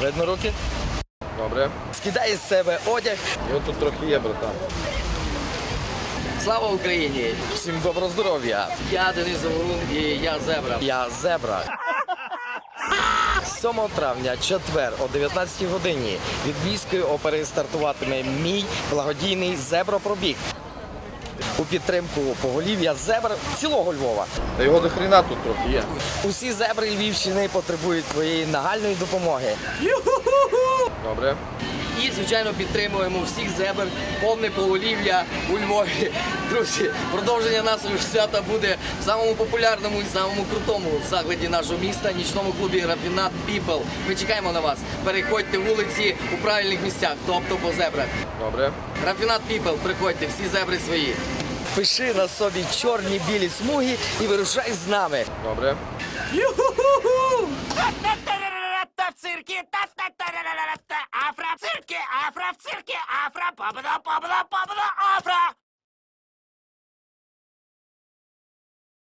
Видно руки? Добре. Скидай з себе одяг. Його тут трохи є, братан. Слава Україні! Всім доброго здоров'я! Я Денис Заворун і я зебра. Я зебра. 7 травня, четвер, о 19 годині від міської опери стартуватиме мій благодійний зебропробіг. У підтримку поголів'я зебр цілого Львова. Та його до хрена тут трохи є. Усі зебри Львівщини потребують твоєї нагальної допомоги. Добре. І, звичайно, підтримуємо всіх зебр, повне поголів'я у Львові. Друзі, продовження нашого свята буде в самому популярному і самому крутому закладі нашого міста, нічному клубі Рафінат People. Ми чекаємо на вас. Переходьте вулиці у правильних місцях, тобто по зебрах. Добре. Рафінат People, приходьте, всі зебри свої. Пиши на собі чорні білі смуги і вирушай з нами. Добре. Та в цирке, та-та-та-ра-ра-ра-та, афра в цирке, афра в цирке, афра, побла, побла, побла, афра.